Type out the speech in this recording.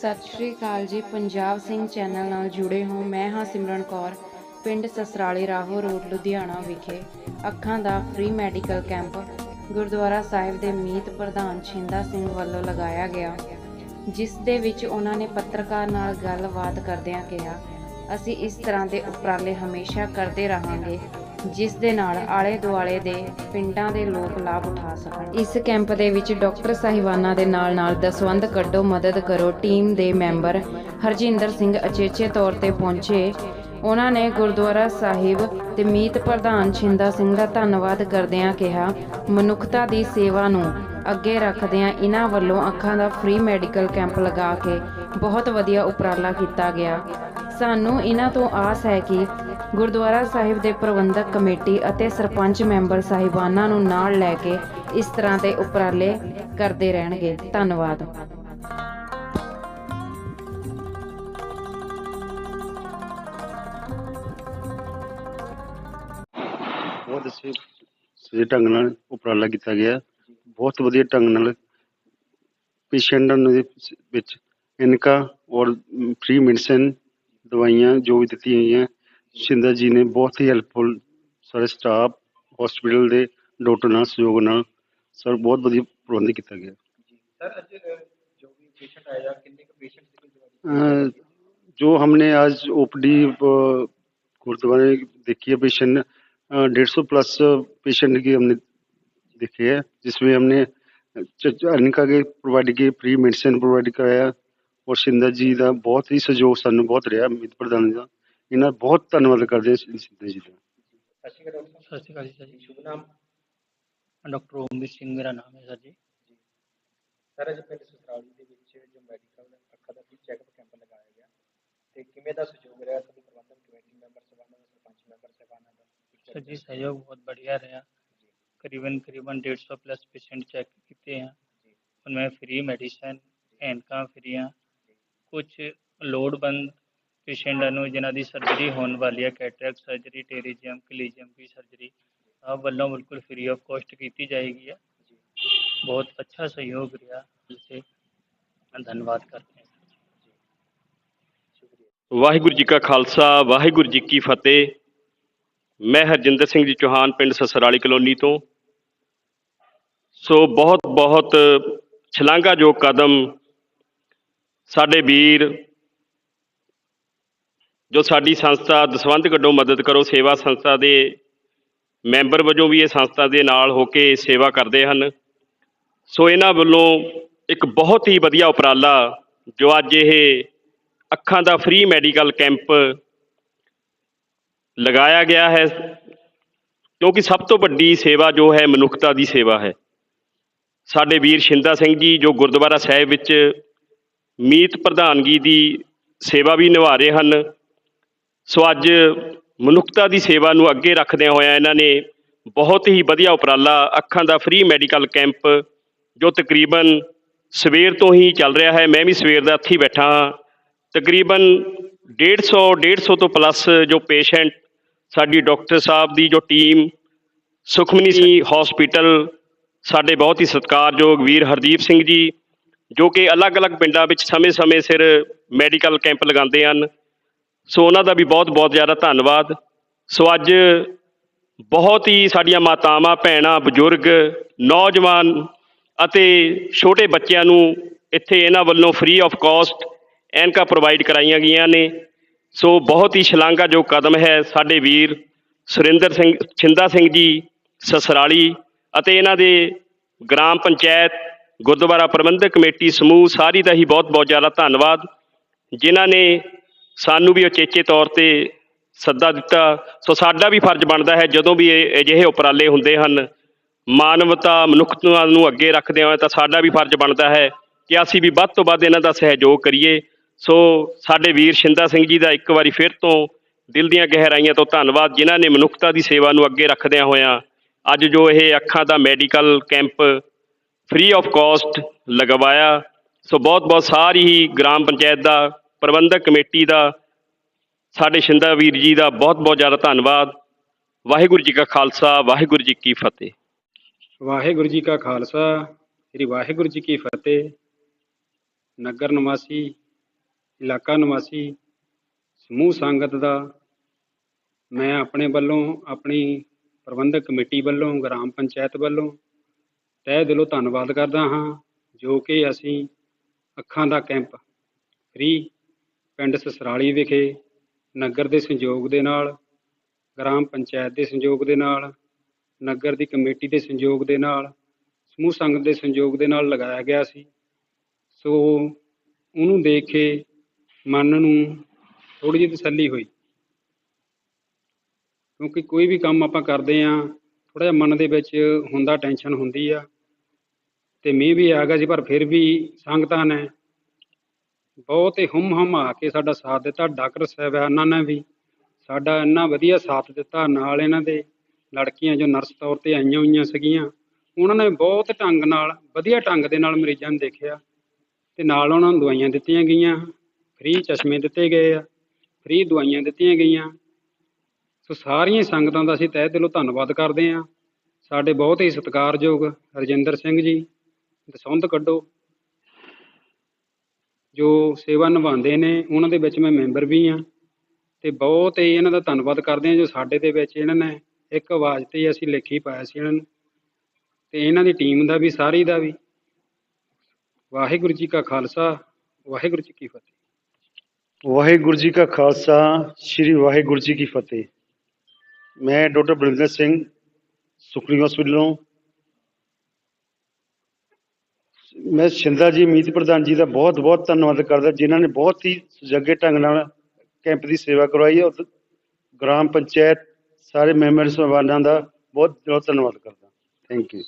ਸਤਿ ਸ਼੍ਰੀ ਅਕਾਲ ਜੀ। ਪੰਜਾਬ ਸਿੰਘ ਚੈਨਲ ਨਾਲ ਜੁੜੇ ਹੋ ਮੈਂ ਹਾਂ ਸਿਮਰਨ ਕੌਰ, ਪਿੰਡ ਸਸਰਾਲੇ ਰਾਹੋ ਰੋਡ, ਲੁਧਿਆਣਾ ਵਿਖੇ। ਅੱਖਾਂ ਦਾ free medical camp gurdwara Sahib ਦੇ ਮੀਤ ਪ੍ਰਧਾਨ ਛਿੰਦਾ ਸਿੰਘ ਵੱਲੋਂ ਲਗਾਇਆ ਗਿਆ। ਜਿਸ ਦੇ ਵਿੱਚ ਉਹਨਾਂ ਨੇ ਪੱਤਰਕਾਰ ਨਾਲ ਗੱਲਬਾਤ ਕਰਦਿਆਂ ਕਿਹਾ, ਅਸੀਂ ਇਸ ਤਰ੍ਹਾਂ ਦੇ ਉਪਰਾਲੇ ਹਮੇਸ਼ਾ ਕਰਦੇ ਰਹਾਂਗੇ। ਜਿਸ ਦੇ ਨਾਲ ਆਲੇ ਦੁਆਲੇ ਦੇ ਪਿੰਡਾਂ ਦੇ ਲੋਕ ਲਾਭ ਉਠਾ ਸਕਣ। ਇਸ ਕੈਂਪ ਦੇ ਵਿੱਚ ਡਾਕਟਰ ਸਾਹਿਬਾਨਾਂ ਦੇ ਨਾਲ ਨਾਲ ਦਸਵੰਧ ਕੱਢੋ, ਮਦਦ ਕਰੋ, ਟੀਮ ਦੇ ਮੈਂਬਰ ਹਰਜਿੰਦਰ ਸਿੰਘ ਅਚੇਚੇ ਤੌਰ ਤੇ ਪਹੁੰਚੇ। ਉਹਨਾਂ ਨੇ ਗੁਰਦੁਆਰਾ ਸਾਹਿਬ ਤੇ ਮੀਤ ਪ੍ਰਧਾਨ ਛਿੰਦਾ ਸਿੰਘ ਦਾ ਧੰਨਵਾਦ ਕਰਦਿਆਂ ਕਿਹਾ, ਮਨੁੱਖਤਾ ਦੀ ਸੇਵਾ ਨੂੰ ਅੱਗੇ ਰੱਖਦਿਆਂ ਇਹਨਾਂ ਵੱਲੋਂ ਅੱਖਾਂ ਦਾ ਫ੍ਰੀ ਮੈਡੀਕਲ ਕੈਂਪ ਲਗਾ ਕੇ ਬਹੁਤ ਵਧੀਆ ਉਪਰਾਲਾ ਕੀਤਾ ਗਿਆ। ਸਾਨੂੰ ਇਹਨਾਂ ਤੋਂ ਆਸ ਹੈ ਕਿ ਗੁਰਦੁਆਰਾ ਸਾਹਿਬ ਦੇ ਪ੍ਰਬੰਧਕ ਕਮੇਟੀ ਅਤੇ ਸਰਪੰਚ ਮੈਂਬਰ ਸਾਹਿਬਾਨਾਂ ਨੂੰ ਨਾਲ ਲੈ ਕੇ ਇਸ ਤਰ੍ਹਾਂ ਦੇ ਉਪਰਾਲੇ ਕਰਦੇ ਰਹਿਣਗੇ। ਧੰਨਵਾਦ। ਬਹੁਤ ਅੱਛੇ ਸਹੀ ਢੰਗ ਨਾਲ ਉਪਰਾਲਾ ਕੀਤਾ ਗਿਆ। ਬਹੁਤ ਵਧੀਆ ਢੰਗ ਨਾਲ ਪੇਸ਼ੈਂਟਾਂ ਦੇ ਵਿੱਚ ਇਨਕਾ ਔਰ ਫ੍ਰੀ ਮੈਡੀਸਿਨ ਦਵਾਈਆਂ ਜੋ ਵੀ ਦਿੱਤੀਆਂ ਗਈਆਂ ਸ਼ਿੰਦਾ ਜੀ ਨੇ ਬਹੁਤ ਹੀ ਹੈਲਪਫੁਲ ਸਾਰੇ ਸਟਾਫ ਹਸਪੀਟਲ ਦੇ ਡਾਕਟਰ ਨਾਲ ਸਹਿਯੋਗ ਨਾਲ ਸਰ ਬਹੁਤ ਵਧੀਆ ਪ੍ਰਬੰਧ ਕੀਤਾ ਗਿਆ सर आज अ, जो भी पेशेंट आया कितने के पेशेंट थे जो अ, जो हमने आज ओपीडी गुरुद्वारे देखी है पेशेंट डेढ़ सौ प्लस पेशेंट की हमने देखी है जिसमें हमने अनिका के प्रोवाइड की फ्री मेडिसिन प्रोवाइड कराया और शिंदा जी का बहुत ही सहयोग सानू बहुत रहा मित प्रधान का इन्हें बहुत धन्यवाद करते हैं शिंदा जी का सत श्री अकाल डॉक्टर ਸਤਿ ਸ਼੍ਰੀ ਅਕਾਲ ਜੀ ਸਰ ਜੀ शुभ नाम ਡਾਕਟਰ ਓਮਵੀਰ ਸਿੰਘ ਮੇਰਾ ਨਾਮ ਹੈ ਸਰ ਜੀ ਸਰ ਅੱਜ ਪਿੰਡ ਸਸਰਾਲੀ ਦੇ ਵਿੱਚ ਜੋ ਮੈਡੀਕਲ ਅੱਖਾਂ ਦਾ ਫ੍ਰੀ ਚੈੱਕਅਪ ਕੈਂਪ ਲਗਾਇਆ ਗਿਆ ਤੇ ਕਿਵੇਂ ਦਾ ਸਹਿਯੋਗ ਰਿਹਾ ਤੁਹਾਡੀ ਪ੍ਰਬੰਧਕ ਕਮੇਟੀ ਮੈਂਬਰ ਸਭਾਨਾਂ ਦਾ ਸਰਪੰਚ ਮੈਂਬਰ ਸਭਾਨਾਂ ਦਾ ਸਰ ਜੀ ਸਹਿਯੋਗ ਬਹੁਤ बढ़िया रहा करीबन करीबन डेढ़ सौ प्लस पेशेंट चेक किए हैं उनमें फ्री मेडिसिन ਐਨਕਾਂ ਫਰੀਆਂ ਕੁਝ ਲੋੜਵੰਦ ਪੇਸ਼ੈਂਟਾਂ ਨੂੰ ਜਿਹਨਾਂ ਦੀ ਸਰਜਰੀ ਹੋਣ ਵਾਲੀ ਹੈ ਕੈਟਰੈਕ ਸਰਜਰੀ ਟੇਰੀਜੀਅਮ ਕਲੀਜੀਅਮ ਦੀ ਸਰਜਰੀ ਆਪ ਵੱਲੋਂ ਬਿਲਕੁਲ ਫ੍ਰੀ ਆਫ ਕੋਸਟ ਕੀਤੀ ਜਾਏਗੀ ਆ ਬਹੁਤ ਅੱਛਾ ਸਹਿਯੋਗ ਰਿਹਾ ਜਿਸੇ ਧੰਨਵਾਦ ਕਰਦੇ ਹਾਂ। ਵਾਹਿਗੁਰੂ ਜੀ ਕਾ ਖਾਲਸਾ, ਵਾਹਿਗੁਰੂ ਜੀ ਕੀ ਫਤਿਹ। ਮੈਂ ਹਰਜਿੰਦਰ ਸਿੰਘ ਜੀ ਚੌਹਾਨ, ਪਿੰਡ ਸਸਰਾਲੀ ਕਲੋਨੀ ਤੋਂ। ਸੋ ਬਹੁਤ ਬਹੁਤ ਛਲਾਂਗਾ ਜੋ ਕਦਮ ਸਾਡੇ ਵੀਰ ਜੋ ਸਾਡੀ ਸੰਸਥਾ ਦਸਵੰਧ ਕੱਢੋ ਮਦਦ ਕਰੋ, ਸੇਵਾ ਸੰਸਥਾ ਦੇ ਮੈਂਬਰ ਵਜੋਂ ਵੀ ਇਹ ਸੰਸਥਾ ਦੇ ਨਾਲ ਹੋ ਕੇ ਸੇਵਾ ਕਰਦੇ ਹਨ। ਸੋ ਇਹਨਾਂ ਵੱਲੋਂ ਇੱਕ ਬਹੁਤ ਹੀ ਵਧੀਆ ਉਪਰਾਲਾ ਜੋ ਅੱਜ ਇਹ ਅੱਖਾਂ ਦਾ ਫ੍ਰੀ ਮੈਡੀਕਲ ਕੈਂਪ ਲਗਾਇਆ ਗਿਆ ਹੈ, ਕਿਉਂਕਿ ਸਭ ਤੋਂ ਵੱਡੀ ਸੇਵਾ ਜੋ ਹੈ ਮਨੁੱਖਤਾ ਦੀ ਸੇਵਾ ਹੈ। ਸਾਡੇ ਵੀਰ ਸ਼ਿੰਦਾ ਸਿੰਘ ਜੀ ਜੋ ਗੁਰਦੁਆਰਾ ਸਾਹਿਬ ਵਿੱਚ ਮੀਤ ਪ੍ਰਧਾਨਗੀ ਦੀ ਸੇਵਾ ਵੀ ਨਿਭਾ ਰਹੇ ਹਨ ਸੋ ਅੱਜ ਮਨੁੱਖਤਾ ਦੀ ਸੇਵਾ ਨੂੰ ਅੱਗੇ ਰੱਖਦਿਆਂ ਹੋਇਆਂ ਇਹਨਾਂ ਨੇ ਬਹੁਤ ਹੀ ਵਧੀਆ ਉਪਰਾਲਾ ਅੱਖਾਂ ਦਾ ਫ੍ਰੀ ਮੈਡੀਕਲ ਕੈਂਪ ਜੋ ਤਕਰੀਬਨ ਸਵੇਰ ਤੋਂ ਹੀ ਚੱਲ ਰਿਹਾ ਹੈ। ਮੈਂ ਵੀ ਸਵੇਰ ਦਾ ਇੱਥੇ ਹੀ ਬੈਠਾ ਹਾਂ। ਤਕਰੀਬਨ 150 150 ਤੋਂ ਪਲੱਸ ਜੋ ਪੇਸ਼ੈਂਟ ਸਾਡੀ ਡਾਕਟਰ ਸਾਹਿਬ ਦੀ ਜੋ ਟੀਮ ਸੁਖਮਨੀ ਸਿੰਘ ਹਸਪੀਟਲ ਸਾਡੇ ਬਹੁਤ ਹੀ ਸਤਿਕਾਰਯੋਗ ਵੀਰ ਹਰਦੀਪ ਸਿੰਘ ਜੀ, ਜੋ ਕਿ ਅਲੱਗ-ਅਲੱਗ ਪਿੰਡਾਂ ਵਿੱਚ ਸਮੇਂ-ਸਮੇਂ ਸਿਰ ਮੈਡੀਕਲ ਕੈਂਪ ਲਗਾਉਂਦੇ ਹਨ। ਸੋ ਉਹਨਾਂ ਦਾ ਵੀ ਬਹੁਤ-ਬਹੁਤ ਜ਼ਿਆਦਾ ਧੰਨਵਾਦ। ਸੋ ਅੱਜ ਬਹੁਤ ਹੀ ਸਾਡੀਆਂ ਮਾਤਾਵਾਂ, ਭੈਣਾਂ, ਬਜ਼ੁਰਗ, ਨੌਜਵਾਨ ਅਤੇ ਛੋਟੇ ਬੱਚਿਆਂ ਨੂੰ ਇੱਥੇ ਇਹਨਾਂ ਵੱਲੋਂ ਫ੍ਰੀ ਆਫ ਕਾਸਟ ਐਨਕਾ ਪ੍ਰੋਵਾਈਡ ਕਰਾਈਆਂ ਗਈਆਂ ਨੇ। ਸੋ ਬਹੁਤ ਹੀ ਸ਼ਲਾਘਾ ਜੋ ਕਦਮ ਹੈ ਸਾਡੇ ਵੀਰ ਸੁਰਿੰਦਰ ਸਿੰਘ, ਛਿੰਦਾ ਸਿੰਘ ਜੀ, ਸਸਰਾਲੀ ਅਤੇ ਇਹਨਾਂ ਦੇ ਗ੍ਰਾਮ ਪੰਚਾਇਤ, ਗੁਰਦੁਆਰਾ ਪ੍ਰਬੰਧਕ ਕਮੇਟੀ ਸਮੂਹ, ਸਾਰੀ ਦਾ ਹੀ ਬਹੁਤ ਬਹੁਤ ਜ਼ਿਆਦਾ ਧੰਨਵਾਦ, ਜਿਨ੍ਹਾਂ ਨੇ ਸਾਨੂੰ ਵੀ ਉਚੇਚੇ ਤੌਰ ਤੇ ਸੱਦਾ ਦਿੱਤਾ। ਸੋ ਸਾਡਾ ਵੀ ਫਰਜ਼ ਬਣਦਾ ਹੈ, ਜਦੋਂ ਵੀ ਇਹ ਅਜਿਹੇ ਉਪਰਾਲੇ ਹੁੰਦੇ ਹਨ, ਮਾਨਵਤਾ ਮਨੁੱਖਤਾ ਨੂੰ ਅੱਗੇ ਰੱਖਦੇ ਹੋਏ ਤਾਂ ਸਾਡਾ ਵੀ ਫਰਜ਼ ਬਣਦਾ ਹੈ ਕਿ ਅਸੀਂ ਵੀ ਵੱਧ ਤੋਂ ਵੱਧ ਇਹਨਾਂ ਦਾ ਸਹਿਯੋਗ ਕਰੀਏ। ਸੋ ਸਾਡੇ ਵੀਰ ਸ਼ਿੰਦਾ ਸਿੰਘ ਜੀ ਦਾ ਇੱਕ ਵਾਰੀ ਫਿਰ ਤੋਂ ਦਿਲ ਦੀਆਂ ਗਹਿਰਾਈਆਂ ਤੋਂ ਧੰਨਵਾਦ, ਜਿਨ੍ਹਾਂ ਨੇ ਮਨੁੱਖਤਾ ਦੀ ਸੇਵਾ ਨੂੰ ਅੱਗੇ ਰੱਖਦਿਆਂ ਹੋਇਆਂ ਅੱਜ ਜੋ ਇਹ ਅੱਖਾਂ ਦਾ medical camp free of cost ਲਗਵਾਇਆ। ਸੋ ਬਹੁਤ ਬਹੁਤ ਸਾਰੀ ਹੀ ਗ੍ਰਾਮ ਪੰਚਾਇਤ ਦਾ ਪ੍ਰਬੰਧਕ ਕਮੇਟੀ ਦਾ, ਸਾਡੇ ਸ਼ਿੰਦਾ ਵੀਰ ਜੀ ਦਾ ਬਹੁਤ ਬਹੁਤ ਜ਼ਿਆਦਾ ਧੰਨਵਾਦ। ਵਾਹਿਗੁਰੂ ਜੀ ਕਾ ਖਾਲਸਾ, ਵਾਹਿਗੁਰੂ ਜੀ ਕੀ ਫਤਿਹ। ਵਾਹਿਗੁਰੂ ਜੀ ਕਾ ਖਾਲਸਾ, ਸ੍ਰੀ ਵਾਹਿਗੁਰੂ ਜੀ ਕੀ ਫਤਿਹ। ਨਗਰ ਨਿਵਾਸੀ, ਇਲਾਕਾ ਨਿਵਾਸੀ, ਸਮੂਹ ਸੰਗਤ ਦਾ, ਮੈਂ ਆਪਣੇ ਵੱਲੋਂ, ਆਪਣੀ ਪ੍ਰਬੰਧਕ ਕਮੇਟੀ ਵੱਲੋਂ, ਗ੍ਰਾਮ ਪੰਚਾਇਤ ਵੱਲੋਂ ਤਹਿ ਦਿਲੋਂ ਧੰਨਵਾਦ ਕਰਦਾ ਹਾਂ, ਜੋ ਕਿ ਅਸੀਂ ਅੱਖਾਂ ਦਾ ਕੈਂਪ ਫ੍ਰੀ ਪਿੰਡ ਸਸਰਾਲੀ ਵਿਖੇ ਨਗਰ ਦੇ ਸੰਯੋਗ ਦੇ ਨਾਲ, ਗ੍ਰਾਮ ਪੰਚਾਇਤ ਦੇ ਸੰਯੋਗ ਦੇ ਨਾਲ, ਨਗਰ ਦੀ ਕਮੇਟੀ ਦੇ ਸੰਯੋਗ ਦੇ ਨਾਲ, ਸਮੂਹ ਸੰਗਤ ਦੇ ਸੰਯੋਗ ਦੇ ਨਾਲ ਲਗਾਇਆ ਗਿਆ ਸੀ। ਸੋ ਉਹਨੂੰ ਦੇਖ ਕੇ ਮਨ ਨੂੰ ਥੋੜ੍ਹੀ ਜਿਹੀ ਤਸੱਲੀ ਹੋਈ। ਕਿਉਂਕਿ ਕੋਈ ਵੀ ਕੰਮ ਆਪਾਂ ਕਰਦੇ ਆ ਥੋੜ੍ਹਾ ਜਿਹਾ ਮਨ ਦੇ ਵਿੱਚ ਹੁੰਦਾ ਟੈਨਸ਼ਨ ਹੁੰਦੀ ਆ। ਤੇ ਮੀਂਹ ਵੀ ਆ ਗਿਆ ਸੀ, ਪਰ ਫਿਰ ਵੀ ਸੰਗਤਾਂ ਨੇ ਬਹੁਤ ਹੀ ਹੁੰਮ ਹੰਮ ਆ ਕੇ ਸਾਡਾ ਸਾਥ ਦਿੱਤਾ। ਡਾਕਟਰ ਸਾਹਿਬਾਨਾਂ ਨੇ ਵੀ ਸਾਡਾ ਇੰਨਾ ਵਧੀਆ ਸਾਥ ਦਿੱਤਾ। ਨਾਲ ਇਹਨਾਂ ਦੇ ਲੜਕੀਆਂ ਜੋ ਨਰਸ ਤੌਰ ਤੇ ਆਈਆਂ ਹੋਈਆਂ ਸੀਗੀਆਂ, ਉਹਨਾਂ ਨੇ ਬਹੁਤ ਢੰਗ ਨਾਲ, ਵਧੀਆ ਢੰਗ ਦੇ ਨਾਲ ਮਰੀਜ਼ਾਂ ਨੂੰ ਦੇਖਿਆ ਤੇ ਨਾਲ ਉਹਨਾਂ ਨੂੰ ਦਵਾਈਆਂ ਦਿੱਤੀਆਂ ਗਈਆਂ। ਫ੍ਰੀ ਚਸ਼ਮੇ ਦਿੱਤੇ ਗਏ ਆ, ਫ੍ਰੀ ਦਵਾਈਆਂ ਦਿੱਤੀਆਂ ਗਈਆਂ। ਸੋ ਸਾਰੀਆਂ ਸੰਗਤਾਂ ਦਾ ਅਸੀਂ ਤਹਿ ਦਿਲੋਂ ਧੰਨਵਾਦ ਕਰਦੇ ਹਾਂ। ਸਾਡੇ ਬਹੁਤ ਹੀ ਸਤਿਕਾਰਯੋਗ ਰਜਿੰਦਰ ਸਿੰਘ ਜੀ ਦਸੌਂਦ ਕੱਢੋ। ਜੋ ਸੇਵਾ ਨਿਭਾਉਂਦੇ ਨੇ, ਉਹਨਾਂ ਦੇ ਵਿੱਚ ਮੈਂ ਮੈਂਬਰ ਵੀ ਹਾਂ ਅਤੇ ਬਹੁਤ ਹੀ ਇਹਨਾਂ ਦਾ ਧੰਨਵਾਦ ਕਰਦੇ ਹਾਂ ਜੋ ਸਾਡੇ ਦੇ ਵਿੱਚ ਇਹਨਾਂ ਨੇ ਇੱਕ ਆਵਾਜ਼ ਤੇ ਹੀ ਅਸੀਂ ਲਿਖੀ ਪਾਇਆ ਸੀ ਇਹਨਾਂ ਨੂੰ ਅਤੇ ਇਹਨਾਂ ਦੀ ਟੀਮ ਦਾ ਵੀ, ਸਾਰੀ ਦਾ ਵੀ। ਵਾਹਿਗੁਰੂ ਜੀ ਕਾ ਖਾਲਸਾ, ਵਾਹਿਗੁਰੂ ਜੀ ਕੀ ਫਤਿਹ। ਵਾਹਿਗੁਰੂ ਜੀ ਕਾ ਖਾਲਸਾ, ਸ੍ਰੀ ਵਾਹਿਗੁਰੂ ਜੀ ਕੀ ਫਤਿਹ। ਮੈਂ ਡਾਕਟਰ ਬਲਵਿੰਦਰ ਸਿੰਘ ਸੁਖਰੀ ਹਸਪੀਟਲੋਂ ਮੈਂ ਸ਼ਿੰਦਾ ਜੀ, ਮੀਤ ਪ੍ਰਧਾਨ ਜੀ ਦਾ ਬਹੁਤ ਬਹੁਤ ਧੰਨਵਾਦ ਕਰਦਾ, ਜਿਨ੍ਹਾਂ ਨੇ ਬਹੁਤ ਹੀ ਸੁਚੱਜੇ ਢੰਗ ਨਾਲ ਕੈਂਪ ਦੀ ਸੇਵਾ ਕਰਵਾਈ ਹੈ ਔਰ ਗ੍ਰਾਮ ਪੰਚਾਇਤ, ਸਾਰੇ ਮੈਂਬਰ, ਸਾਹਿਬਾਨਾਂ ਦਾ ਬਹੁਤ ਬਹੁਤ ਧੰਨਵਾਦ ਕਰਦਾ। Thank you